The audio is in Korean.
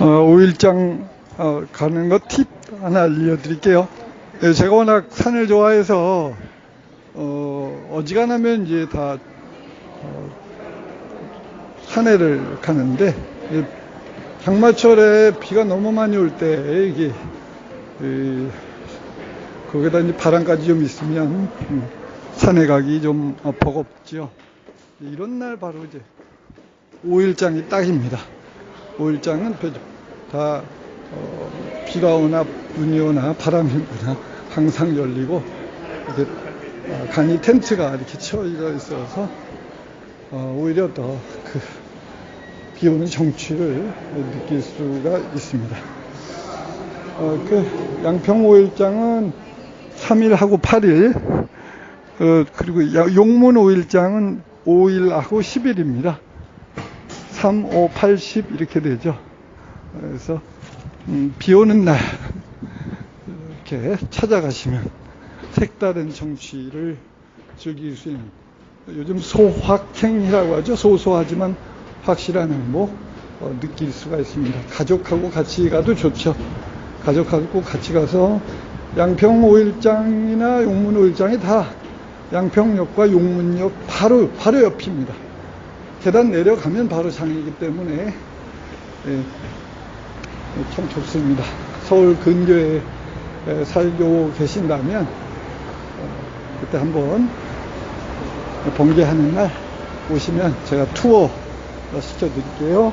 어, 5일장 어, 가는 거 팁 하나 알려드릴게요. 예, 제가 워낙 산을 좋아해서 어, 어지간하면 이제 다 어, 산에를 가는데 이 장마철에 비가 너무 많이 올 때 이게 이, 거기다 이제 바람까지 좀 있으면 음, 산에 가기 좀 어, 버겁죠. 이런 날 바로 이제 5일장이 딱입니다. 5일장은 다 어, 비가 오나 눈이 오나 바람이 부나 항상 열리고 이렇게 아, 간이 텐트가 이렇게 쳐져 있어서 어, 오히려 더그 비 오는 정취를 느낄 수가 있습니다. 어, 그 양평 5일장은 3일하고 8일 어, 그리고 야- 용문 5일장은 5일하고 10일입니다. 3, 5, 8, 10 이렇게 되죠. 그래서 음, 비 오는 날 이렇게 찾아가시면 색다른 정취를 즐길 수 있는 요즘 소확행이라고 하죠. 소소하지만 확실한 행복 어, 느낄 수가 있습니다. 가족하고 같이 가도 좋죠. 가족하고 같이 가서 양평 5일장이나 용문 5일장이 다 양평역과 용문역 바로 바로 옆입니다. 계단 내려가면 바로 장이기 때문에 예, 참 좋습니다. 서울 근교에 에, 살고 계신다면 어, 그때 한번 번개하는 날 오시면 제가 투어 시켜드릴게요.